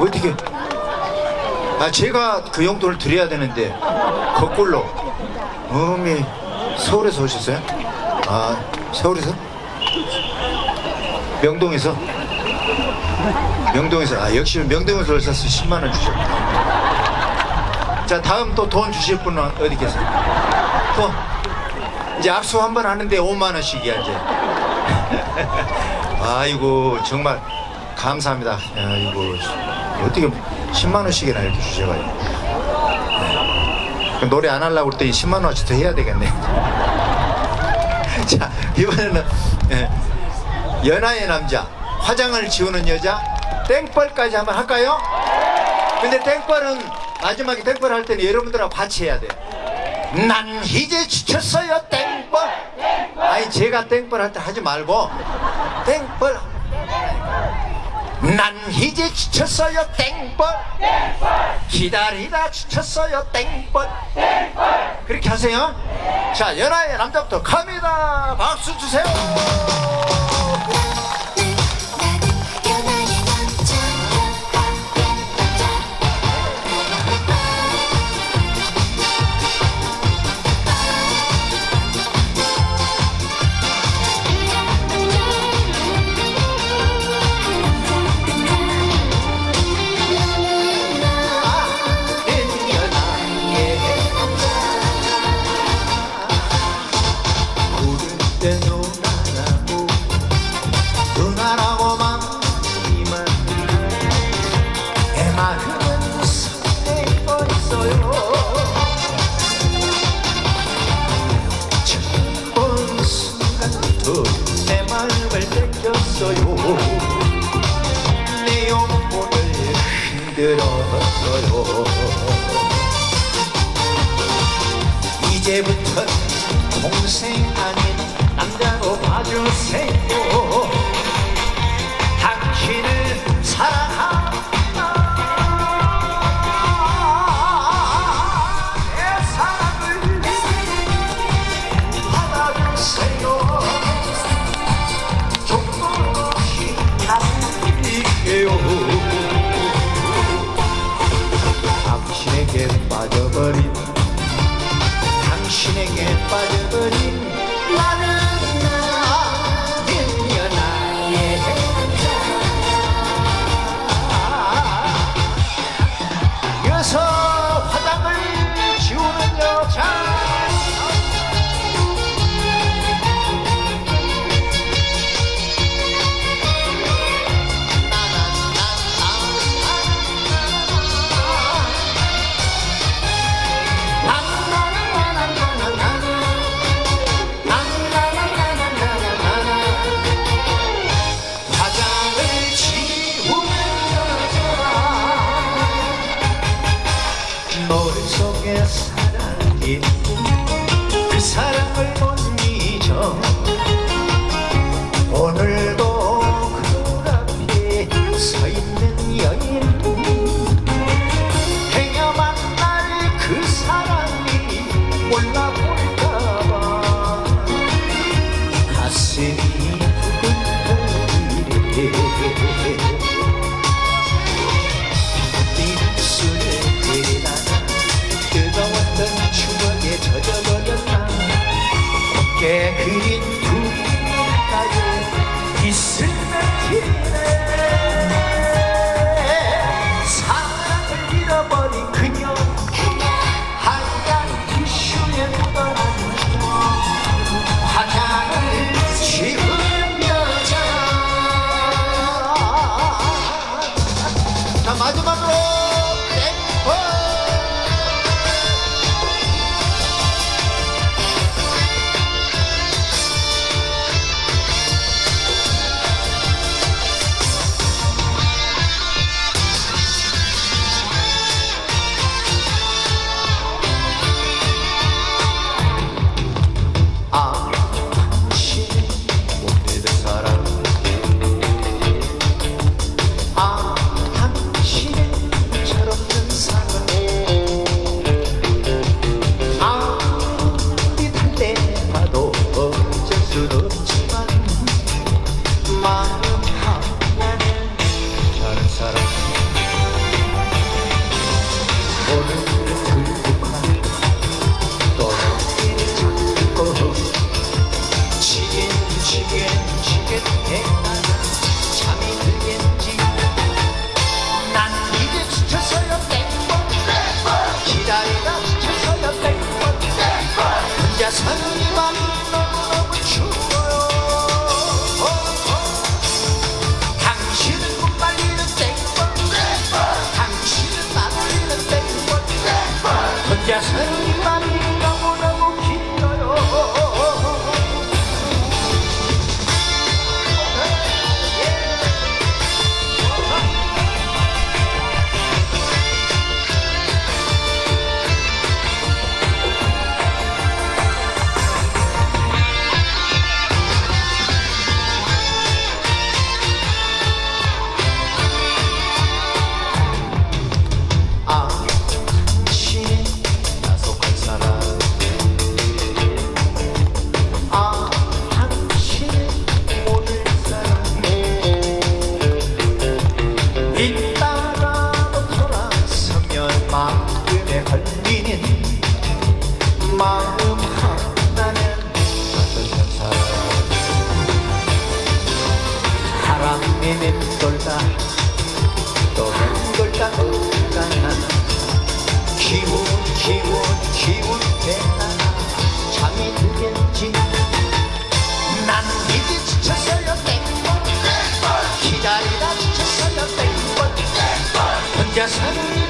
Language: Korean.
어떻게? 아 제가 그 용돈을 드려야 되는데 거꾸로 어미 서울에서 오셨어요? 아 서울에서? 명동에서? 명동에서 아 역시 명동에서 오셔서 10만 원 주셨다. 자 다음 또 돈 주실 분은 어디 계세요? 또 이제 악수 한 번 하는데 5만 원씩이야 이제. 아이고 정말 감사합니다. 아이고 어떻게 10만 원씩이나 이렇게 주셔가지고 네. 노래 안 하려고 그랬더니 10만 원어치 더 해야 되겠네. 자 이번에는 예, 연하의 남자 화장을 지우는 여자 땡벌까지 한번 할까요? 근데 땡벌은 마지막에 땡벌 할 때는 여러분들하고 같이 해야 돼요. 난 이제 지쳤어요 땡벌 아니 제가 땡벌 할 때 하지 말고 땡벌. 난 이제 지쳤어요 땡벌. 기다리다 지쳤어요 땡벌. 그렇게 하세요. 자 연하의 남자부터 갑니다. 박수 주세요 내 영혼을 흔들었어요. 이제부터 동생 아닌 봐주세요 당신을 사랑한다 내 사랑을 받아주세요 조금 없이 남길게요 당신에게 빠져버린 당신에게 빠져버린 care. 是你？ 걸리는 마음 하나는 어떤 사람 바람에 맴돌다 또 맴돌다 어가나. 기운 기운 기운 되나 잠이 들겠지. 난 이제 지쳤어요 땡벌 기다리다 지쳤어요 땡벌 혼자 사는